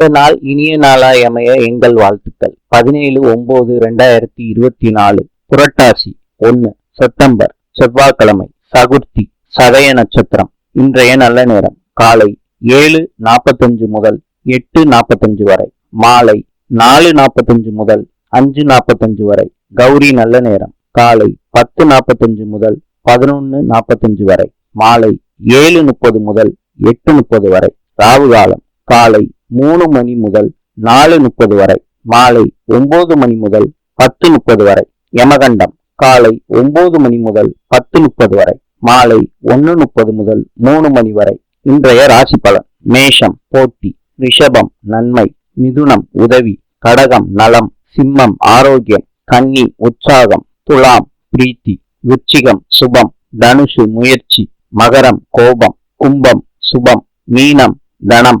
அடுத்த நாள் இனிய நாளாய் அமைய எங்கள் வாழ்த்துக்கள். பதினேழு ஒன்பது ரெண்டாயிரத்தி இருபத்தி நாலு புரட்டாசி ஒன்னு செப்டம்பர் செவ்வாய்க்கிழமை சகுர்த்தி சதய நட்சத்திரம் இன்றைய நல்ல நேரம் காலை ஏழு நாற்பத்தஞ்சு முதல் எட்டு நாற்பத்தஞ்சு வரை மாலை நாலு நாற்பத்தஞ்சு முதல் அஞ்சு நாற்பத்தஞ்சு வரை கௌரி நல்ல நேரம் காலை பத்து நாற்பத்தஞ்சு முதல் பதினொன்னு நாற்பத்தஞ்சு வரை மாலை ஏழு முப்பது முதல் எட்டு முப்பது வரை ராவு காலம் காலை மூணு மணி முதல் நாலு முப்பது வரை மாலை ஒன்பது மணி முதல் பத்து முப்பது வரை யமகண்டம் காலை ஒன்பது மணி முதல் பத்து முப்பது வரை மாலை ஒன்னு முப்பது முதல் மூணு மணி வரை. இன்றைய ராசி பலன் மேஷம் போட்டி ரிஷபம் நன்மை மிதுனம் உதவி கடகம் நலம் சிம்மம் ஆரோக்கியம் கன்னி உற்சாகம் துலாம் பிரீத்தி விருச்சிகம் சுபம் தனுஷு முயற்சி மகரம் கோபம் கும்பம் சுபம் மீனம் தனம்